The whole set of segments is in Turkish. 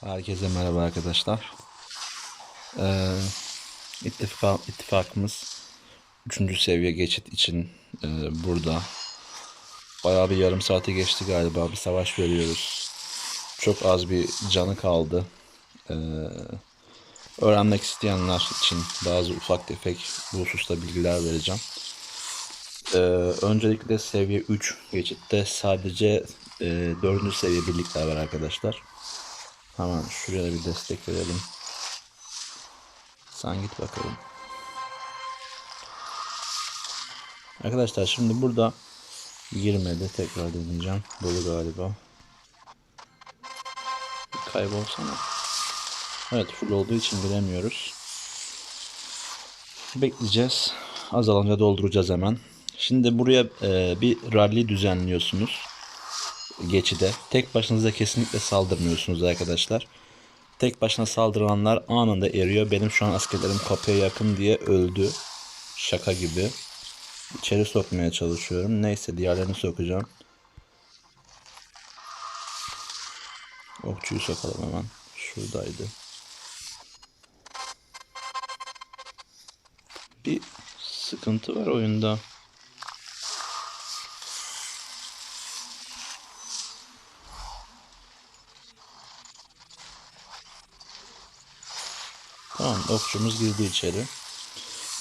Herkese merhaba arkadaşlar. Ee, ittifak, ittifakımız 3. seviye geçit için e, burada. Bayağı bir yarım saate geçti galiba. Bir savaş veriyoruz. Çok az bir canı kaldı. Ee, öğrenmek isteyenler için bazı ufak tefek bu hususta bilgiler vereceğim. Ee, öncelikle seviye 3 geçitte sadece e, 4. seviye birlikler var arkadaşlar. Hemen şuraya bir destek verelim. Sen git bakalım. Arkadaşlar şimdi burada girmedi. Tekrar deneyeceğim. Dolu galiba. Kaybolsana. Evet full olduğu için giremiyoruz. Bekleyeceğiz. Azalınca dolduracağız hemen. Şimdi buraya e, bir rally düzenliyorsunuz geçide. Tek başınıza kesinlikle saldırmıyorsunuz arkadaşlar. Tek başına saldıranlar anında eriyor. Benim şu an askerlerim kapıya yakın diye öldü. Şaka gibi. İçeri sokmaya çalışıyorum. Neyse diğerlerini sokacağım. Okçuyu sokalım hemen. Şuradaydı. Bir sıkıntı var oyunda. Tamam okçumuz girdi içeri.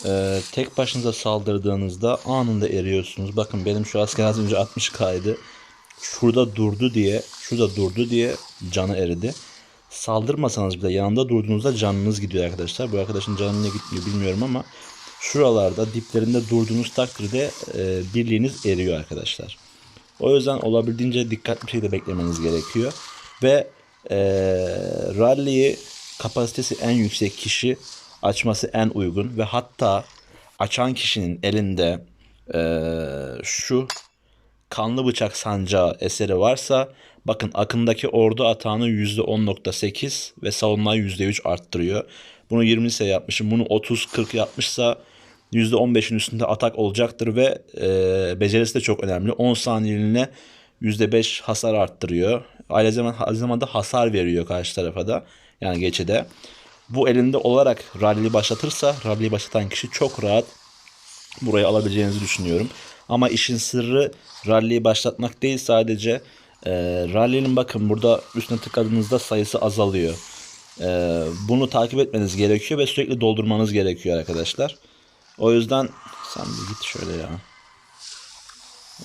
Ee, tek başınıza saldırdığınızda anında eriyorsunuz. Bakın benim şu asker az önce 60 kaydı. Şurada durdu diye, şurada durdu diye canı eridi. Saldırmasanız bile yanında durduğunuzda canınız gidiyor arkadaşlar. Bu arkadaşın canı niye gitmiyor bilmiyorum ama şuralarda diplerinde durduğunuz takdirde e, birliğiniz eriyor arkadaşlar. O yüzden olabildiğince dikkatli bir şekilde beklemeniz gerekiyor. Ve e, rally'yi kapasitesi en yüksek kişi açması en uygun ve hatta açan kişinin elinde e, şu kanlı bıçak sancağı eseri varsa bakın akındaki ordu atağını %10.8 ve savunmayı %3 arttırıyor. Bunu 20 ise yapmışım. Bunu 30-40 yapmışsa %15'in üstünde atak olacaktır ve e, becerisi de çok önemli. 10 saniyeliğine %5 hasar arttırıyor. Aynı zamanda, hasar veriyor karşı tarafa da. Yani geçide. Bu elinde olarak rally başlatırsa rally başlatan kişi çok rahat burayı alabileceğinizi düşünüyorum. Ama işin sırrı rally'yi başlatmak değil sadece e, rally'nin bakın burada üstüne tıkladığınızda sayısı azalıyor. E, bunu takip etmeniz gerekiyor ve sürekli doldurmanız gerekiyor arkadaşlar. O yüzden sen bir git şöyle ya.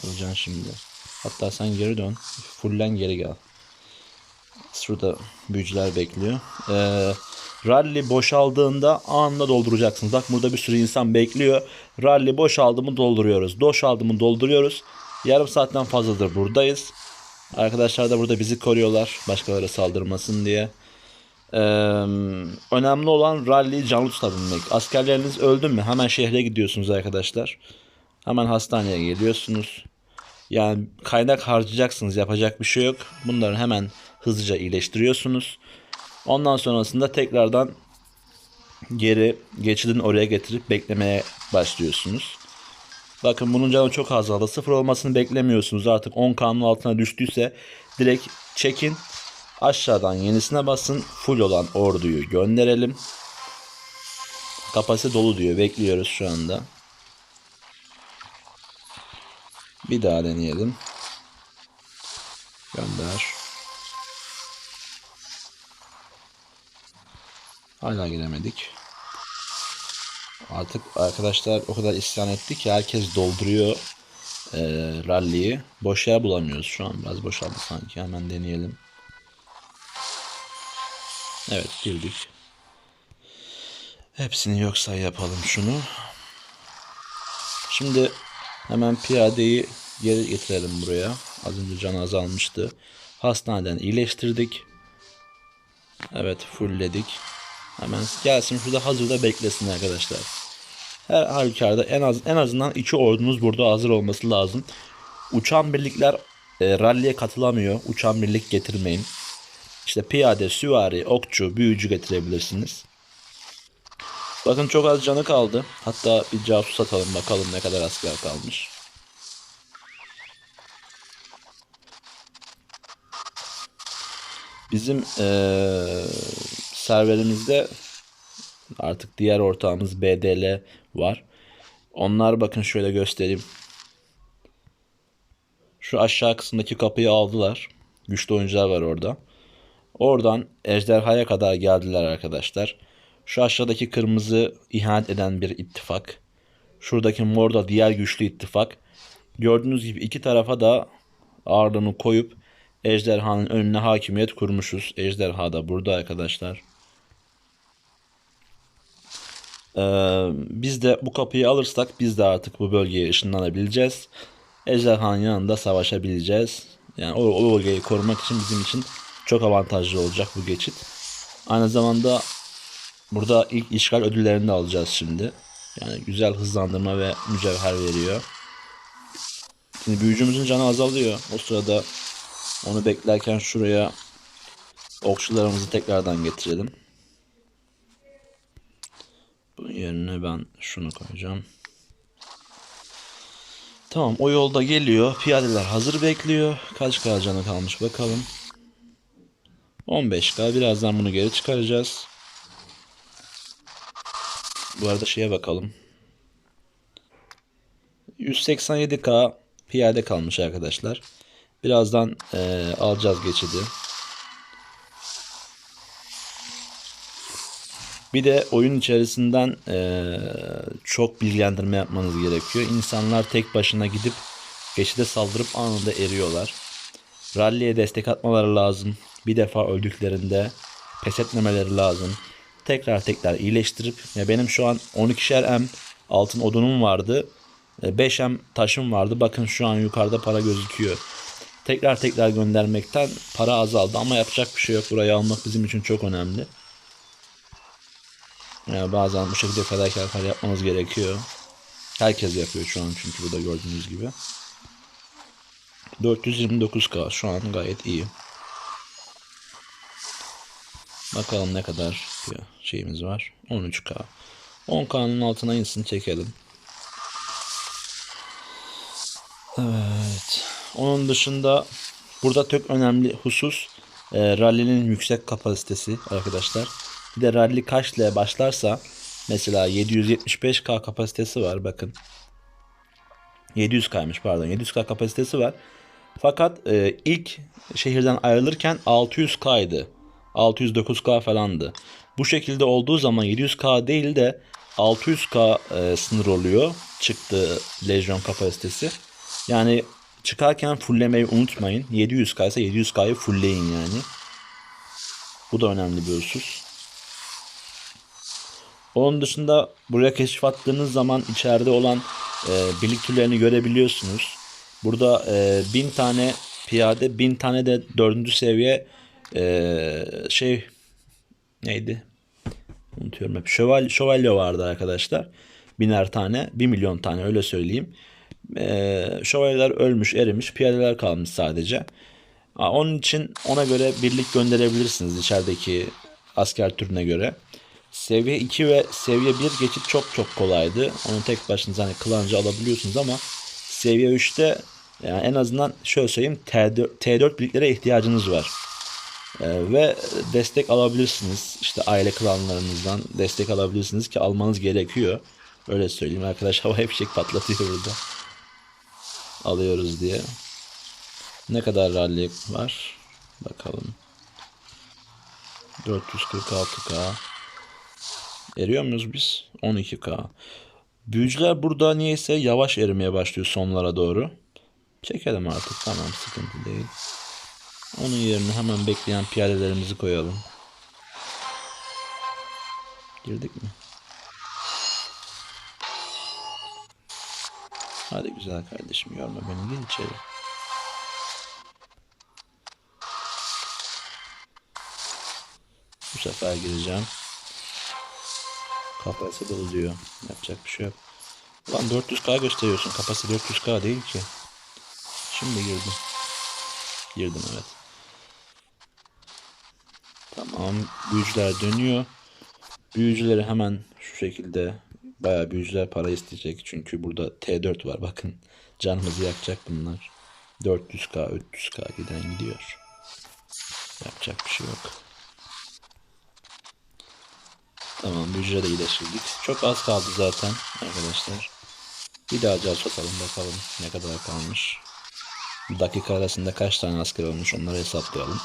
Olacaksın şimdi. Hatta sen geri dön. Fullen geri gel. Şurada büyücüler bekliyor. Ee, rally boşaldığında anında dolduracaksınız. Bak burada bir sürü insan bekliyor. Rally boşaldı mı dolduruyoruz. Boşaldı mı dolduruyoruz. Yarım saatten fazladır buradayız. Arkadaşlar da burada bizi koruyorlar. Başkaları saldırmasın diye. Ee, önemli olan rally'yi canlı tutabilmek. Askerleriniz öldü mü hemen şehre gidiyorsunuz arkadaşlar. Hemen hastaneye geliyorsunuz. Yani kaynak harcayacaksınız yapacak bir şey yok. Bunları hemen hızlıca iyileştiriyorsunuz. Ondan sonrasında tekrardan geri geçidin oraya getirip beklemeye başlıyorsunuz. Bakın bunun canı çok azaldı. Sıfır olmasını beklemiyorsunuz. Artık 10 kanun altına düştüyse direkt çekin. Aşağıdan yenisine basın. Full olan orduyu gönderelim. Kapasite dolu diyor. Bekliyoruz şu anda. Bir daha deneyelim. Gönder. Hala giremedik. Artık arkadaşlar o kadar isyan etti ki herkes dolduruyor e, rally'yi. Boş yer bulamıyoruz şu an. Biraz boşaldı sanki. Hemen deneyelim. Evet girdik. Hepsini yoksa yapalım şunu. Şimdi hemen piyadeyi geri getirelim buraya. Az önce can azalmıştı. Hastaneden iyileştirdik. Evet fullledik. Hemen gelsin şurada hazırda beklesin arkadaşlar. Her halükarda en az en azından iki ordumuz burada hazır olması lazım. Uçan birlikler e, rally'e katılamıyor. Uçan birlik getirmeyin. İşte piyade, süvari, okçu, büyücü getirebilirsiniz. Bakın çok az canı kaldı. Hatta bir casus atalım bakalım ne kadar asker kalmış. Bizim eee serverimizde artık diğer ortağımız BDL var. Onlar bakın şöyle göstereyim. Şu aşağı kısımdaki kapıyı aldılar. Güçlü oyuncular var orada. Oradan ejderhaya kadar geldiler arkadaşlar. Şu aşağıdaki kırmızı ihanet eden bir ittifak. Şuradaki mor da diğer güçlü ittifak. Gördüğünüz gibi iki tarafa da ağırlığını koyup ejderhanın önüne hakimiyet kurmuşuz. Ejderha da burada arkadaşlar. Ee, biz de bu kapıyı alırsak biz de artık bu bölgeye ışınlanabileceğiz. Ejderhanın yanında savaşabileceğiz. Yani o, o bölgeyi korumak için bizim için çok avantajlı olacak bu geçit. Aynı zamanda burada ilk işgal ödüllerini de alacağız şimdi. Yani güzel hızlandırma ve mücevher veriyor. Şimdi büyücümüzün canı azalıyor. O sırada onu beklerken şuraya okçularımızı tekrardan getirelim. Bunun yerine ben şunu koyacağım. Tamam o yolda geliyor. Piyadeler hazır bekliyor. Kaç K kalmış bakalım. 15K. Birazdan bunu geri çıkaracağız. Bu arada şeye bakalım. 187K piyade kalmış arkadaşlar. Birazdan eee, alacağız geçidi. Bir de oyun içerisinden eee, çok bilgilendirme yapmanız gerekiyor. İnsanlar tek başına gidip geçide saldırıp anında eriyorlar. Rally'e destek atmaları lazım. Bir defa öldüklerinde pes etmemeleri lazım. Tekrar tekrar iyileştirip ya benim şu an 12'şer M altın odunum vardı. 5 M taşım vardı. Bakın şu an yukarıda para gözüküyor. Tekrar tekrar göndermekten para azaldı ama yapacak bir şey yok. Burayı almak bizim için çok önemli. Yani bazen bu şekilde fedakarlıklar yapmamız gerekiyor. Herkes yapıyor şu an çünkü burada gördüğünüz gibi. 429k şu an gayet iyi. Bakalım ne kadar şeyimiz var. 13k. 10k'nın altına insin çekelim. Evet. Onun dışında burada çok önemli husus e, rally'nin yüksek kapasitesi arkadaşlar. Bir de rally kaçla başlarsa mesela 775k kapasitesi var bakın. 700k'ymış pardon 700k kapasitesi var. Fakat e, ilk şehirden ayrılırken 600k'ydı. 609k falandı. Bu şekilde olduğu zaman 700k değil de 600k e, sınır oluyor çıktığı lejyon kapasitesi. Yani çıkarken fulllemeyi unutmayın. 700k ise 700k'yı fullleyin yani. Bu da önemli bir husus. Onun dışında buraya keşif attığınız zaman içeride olan e, birlik türlerini görebiliyorsunuz. Burada e, bin tane piyade, bin tane de dördüncü seviye e, şey neydi? Unutuyorum hep. Şövalye, şövalye vardı arkadaşlar. Biner tane, bir milyon tane öyle söyleyeyim. E, şövalyeler ölmüş, erimiş, piyadeler kalmış sadece. Onun için ona göre birlik gönderebilirsiniz içerideki asker türüne göre. Seviye 2 ve seviye 1 geçit çok çok kolaydı. Onu tek başınıza hani kılancı alabiliyorsunuz ama seviye 3'te yani en azından şöyle söyleyeyim T4, T4 birliklere ihtiyacınız var. Ee, ve destek alabilirsiniz. İşte aile klanlarınızdan destek alabilirsiniz ki almanız gerekiyor. Öyle söyleyeyim. Arkadaş hava fişek patlatıyor burada. Alıyoruz diye. Ne kadar rally var? Bakalım. 446k. Eriyor muyuz biz? 12k. Büyücüler burada niyeyse yavaş erimeye başlıyor sonlara doğru. Çekelim artık tamam sıkıntı değil. Onun yerine hemen bekleyen piyadelerimizi koyalım. Girdik mi? Hadi güzel kardeşim yorma beni gel içeri. Bu sefer gireceğim. Dolu diyor. Yapacak bir şey yok. Lan 400k gösteriyorsun. Kapasite 400k değil ki. Şimdi girdim. Girdim evet. Tamam. Büyücüler dönüyor. Büyücüleri hemen şu şekilde bayağı büyücüler para isteyecek. Çünkü burada T4 var bakın. Canımızı yakacak bunlar. 400k 300k giden gidiyor. Yapacak bir şey yok. Tamam hücre de iyileştirdik. Çok az kaldı zaten arkadaşlar. Bir daha caz atalım bakalım ne kadar kalmış. Dakika arasında kaç tane asker olmuş onları hesaplayalım.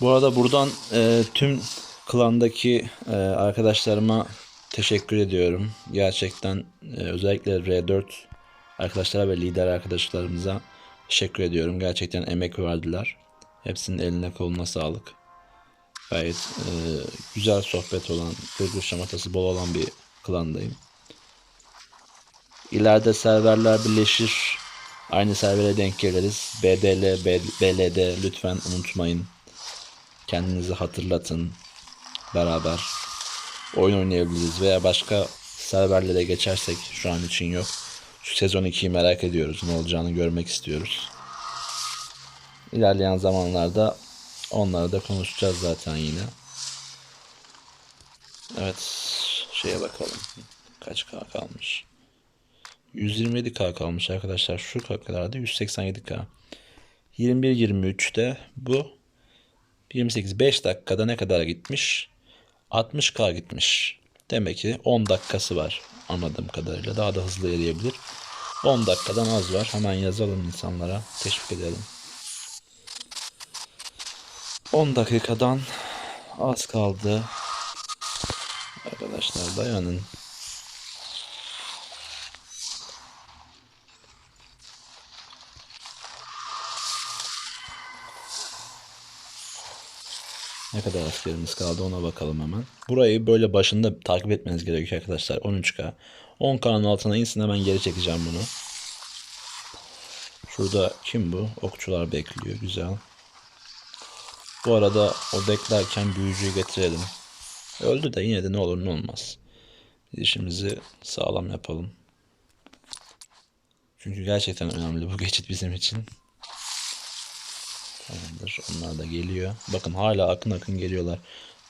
Bu arada buradan e, tüm klandaki e, arkadaşlarıma teşekkür ediyorum. Gerçekten e, özellikle R4 arkadaşlara ve lider arkadaşlarımıza teşekkür ediyorum. Gerçekten emek verdiler. Hepsinin eline koluna sağlık. Gayet e, güzel sohbet olan, gırgır şamatası bol olan bir klandayım. İleride serverler birleşir. Aynı servere denk geliriz. BDL, BLD lütfen unutmayın. Kendinizi hatırlatın. Beraber oyun oynayabiliriz veya başka serverlere geçersek şu an için yok. Şu sezon 2'yi merak ediyoruz. Ne olacağını görmek istiyoruz. İlerleyen zamanlarda onları da konuşacağız zaten yine. Evet. Şeye bakalım. Kaç K kalmış? 127K kalmış arkadaşlar. Şu kadardı 187K. 21-23'te bu 28 5 dakikada ne kadar gitmiş? 60K gitmiş. Demek ki 10 dakikası var anladığım kadarıyla. Daha da hızlı eriyebilir. 10 dakikadan az var. Hemen yazalım insanlara. Teşvik edelim. 10 dakikadan az kaldı. Arkadaşlar dayanın. Ne kadar askerimiz kaldı ona bakalım hemen. Burayı böyle başında takip etmeniz gerekiyor arkadaşlar. 13K. 10K'nın altına insin hemen geri çekeceğim bunu. Şurada kim bu? Okçular bekliyor. Güzel. Bu arada o beklerken büyücüyü getirelim. Öldü de yine de ne olur ne olmaz. İşimizi sağlam yapalım. Çünkü gerçekten önemli bu geçit bizim için. Tamamdır. Onlar da geliyor. Bakın hala akın akın geliyorlar.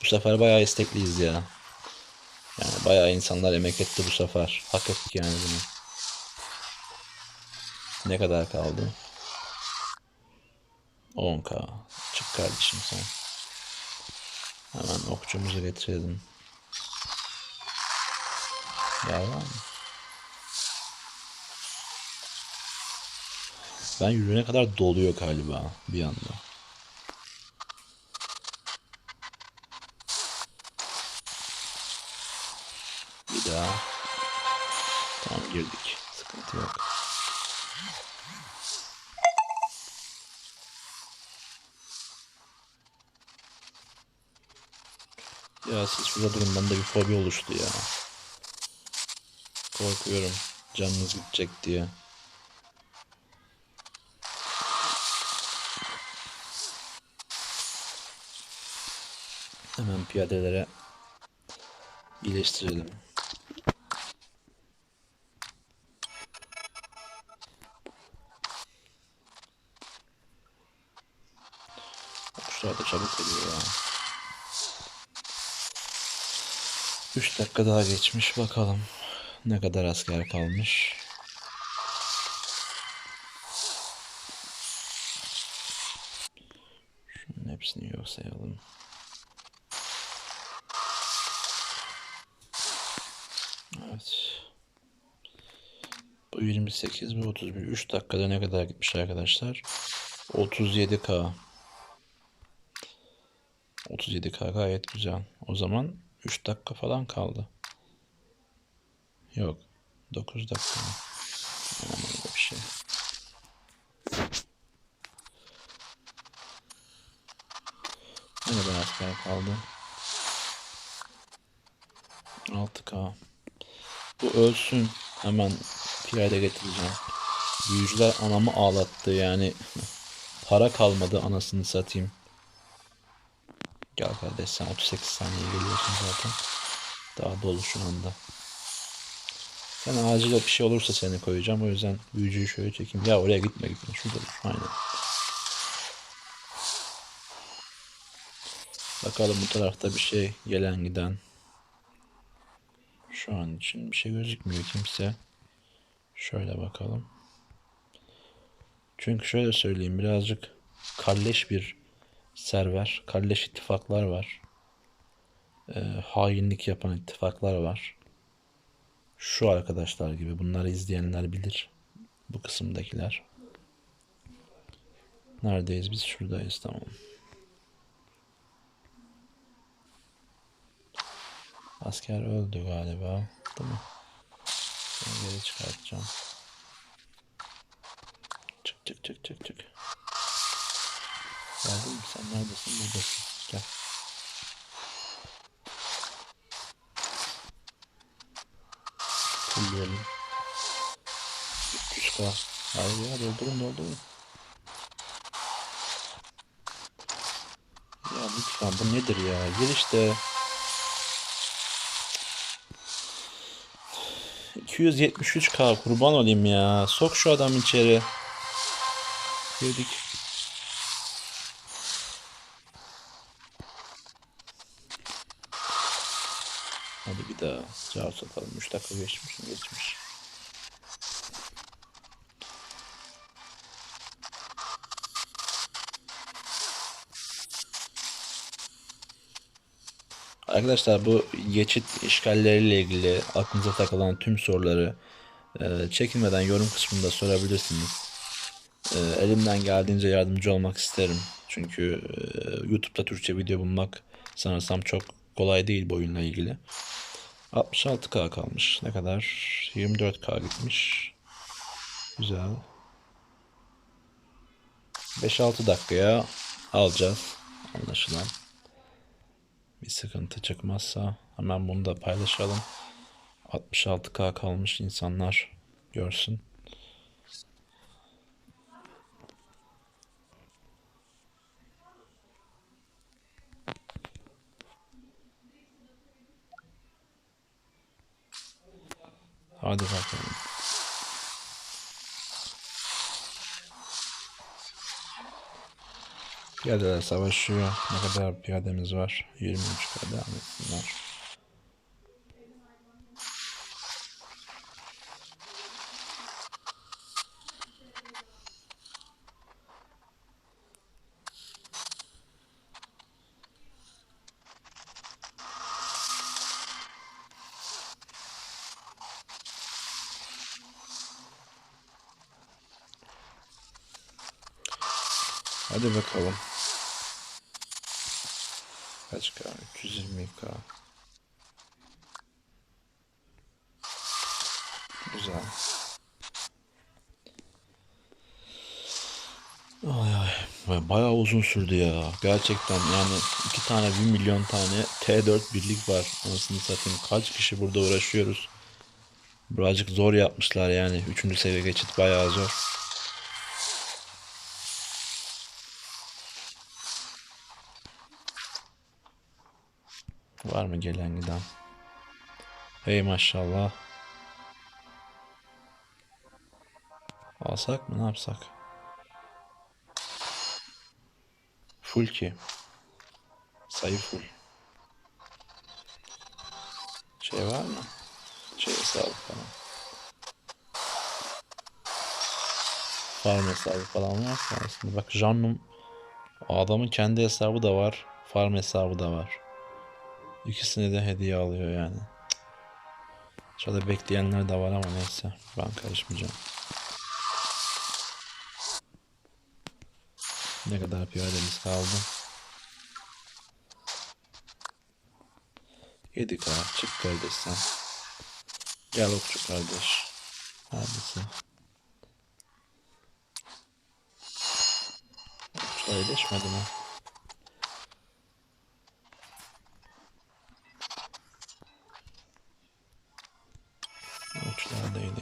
Bu sefer bayağı istekliyiz ya. Yani bayağı insanlar emek etti bu sefer. Hak ettik yani bunu. Ne kadar kaldı? 10k. Çık kardeşim sen. Hemen okçumuzu getirelim. Mı? Ben yürüyene kadar doluyor galiba bir anda. Bir daha. Tamam girdik. Sıkıntı yok. Ya siz şurada durun bende bir fobi oluştu ya. Korkuyorum. Canınız gidecek diye. Hemen piyadelere iyileştirelim. Kuşlar da çabuk geliyor ya. 3 dakika daha geçmiş bakalım. Ne kadar asker kalmış. Şunun hepsini yok sayalım. Evet. Bu 28, bu 31. 3 dakikada ne kadar gitmiş arkadaşlar? 37k. 37k gayet güzel. O zaman 3 dakika falan kaldı. Yok. 9 dakika. öyle bir şey. Ne kadar asker kaldı? 6k. Bu ölsün. Hemen piyade getireceğim. Büyücüler anamı ağlattı yani. Para kalmadı anasını satayım. Gel kardeş sen 38 saniye geliyorsun zaten. Daha dolu şu anda. Sen acil bir şey olursa seni koyacağım. O yüzden büyücüyü şöyle çekeyim. Ya oraya gitme gitme. Şurada. Aynen. Bakalım bu tarafta bir şey gelen giden. Şu an için bir şey gözükmüyor kimse. Şöyle bakalım. Çünkü şöyle söyleyeyim birazcık kalleş bir server. Kalleş ittifaklar var. Ee, hainlik yapan ittifaklar var. Şu arkadaşlar gibi. Bunları izleyenler bilir. Bu kısımdakiler. Neredeyiz biz? Şuradayız tamam. Asker öldü galiba. Değil mi? Geri çıkartacağım. Çık çık çık çık çık. Geldin? Sen neredesin? Buradasın. Gel. Fulleyelim. 300k. Hayır ya doldurun doldurun. Ya lütfen bu nedir ya? Gir işte. 273k kurban olayım ya. Sok şu adam içeri. Girdik. Daha cevap satalım. 3 dakika geçmiş mi? Geçmiş. Arkadaşlar bu geçit işgalleriyle ilgili aklınıza takılan tüm soruları e, çekinmeden yorum kısmında sorabilirsiniz. E, elimden geldiğince yardımcı olmak isterim. Çünkü e, YouTube'da Türkçe video bulmak sanırsam çok kolay değil bu oyunla ilgili. 66k kalmış. Ne kadar? 24k gitmiş. Güzel. 5-6 dakikaya alacağız. Anlaşılan. Bir sıkıntı çıkmazsa hemen bunu da paylaşalım. 66k kalmış insanlar görsün. Hadi bakalım. Piyadeler savaşıyor. Ne kadar piyademiz var? 23 kadar devam Hadi bakalım. Kaç K? 220K. Güzel. Ay ay. Bayağı uzun sürdü ya. Gerçekten yani iki tane bir milyon tane T4 birlik var. Anasını satayım. Kaç kişi burada uğraşıyoruz. Birazcık zor yapmışlar yani. Üçüncü seviye geçit bayağı zor. Var mı gelen giden? Hey maşallah. Alsak mı ne yapsak? Full ki. Sayı full. Şey var mı? Şey hesabı falan. Farm hesabı falan varsa aslında. Bak Jannum adamın kendi hesabı da var. Farm hesabı da var. İkisini de hediye alıyor yani. Şurada bekleyenler de var ama neyse. Ben karışmayacağım. Ne kadar piyademiz kaldı? 7K çık kardeş sen. Gel okçu kardeş. Neredesin? Okçular iyileşmedi mi?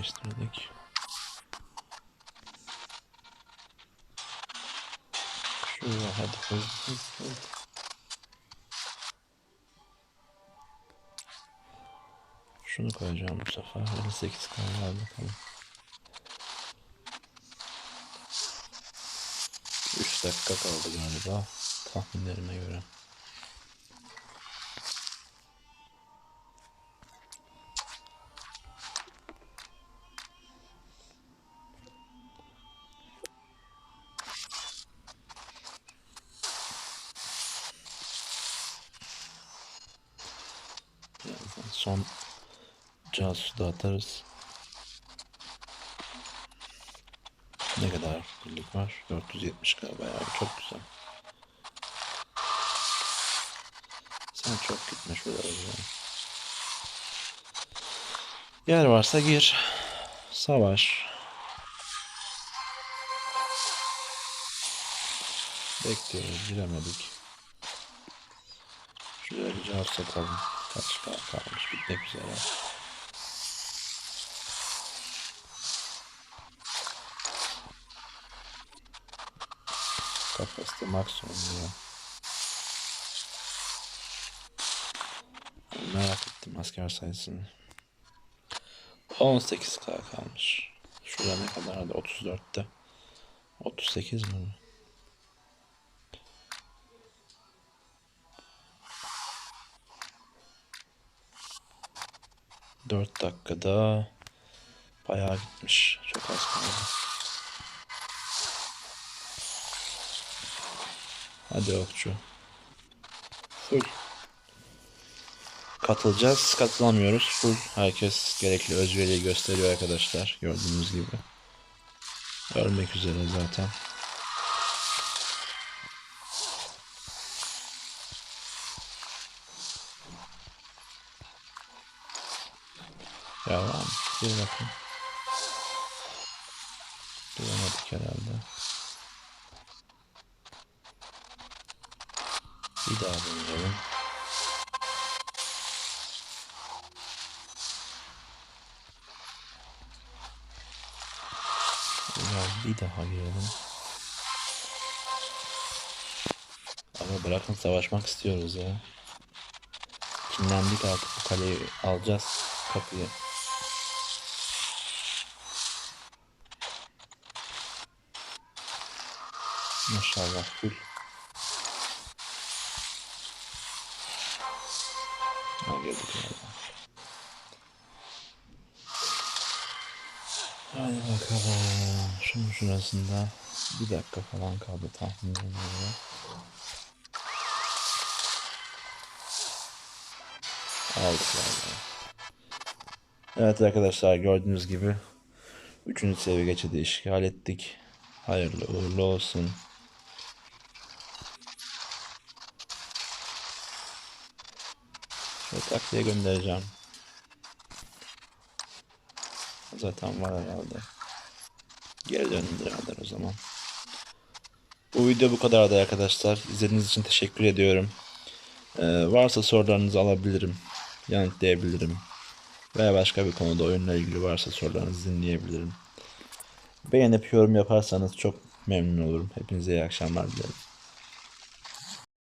İyileştirdik. Şuraya hadi hızlı hızlı. Şunu koyacağım bu sefer. 58 kaldı bakalım. 3 dakika kaldı galiba. Tahminlerime göre. Atarız. Ne kadar birlik var? 470 galiba ya. Çok güzel. Sen çok gitme şuraya. ya. Yer varsa gir. Savaş. Bekliyoruz. Giremedik. Şuraya bir cevap satalım. Kaç kal kalmış bitmek üzere. Kapasite maksimum ya. Merak ettim asker sayısını. 18k kalmış. Şurada ne kadardı? 34'te. 38 mi? Dört dakikada bayağı gitmiş. Çok az kaldı. Hadi okçu. Full. Katılacağız. Katılamıyoruz. Full. Herkes gerekli özveriyi gösteriyor arkadaşlar. Gördüğünüz gibi. Ölmek üzere zaten. Mı? Bir bakın. Bulamadık herhalde. Bir daha deneyelim. Bir daha girelim. Ama bırakın savaşmak istiyoruz ya. Kinlendik artık bu kaleyi alacağız kapıyı. Maşallah full. Galiba. Hadi bakalım. Şunun şurasında bir dakika falan kaldı tahminime göre. Aldık. Evet arkadaşlar gördüğünüz gibi 3. seviye geçidi işgal ettik. Hayırlı uğurlu olsun. Takviye göndereceğim. Zaten var herhalde. Geri herhalde o zaman. Bu video bu kadardı arkadaşlar. İzlediğiniz için teşekkür ediyorum. Ee, varsa sorularınızı alabilirim. Yanıtlayabilirim. Veya başka bir konuda oyunla ilgili varsa sorularınızı dinleyebilirim. Beğenip yorum yaparsanız çok memnun olurum. Hepinize iyi akşamlar dilerim.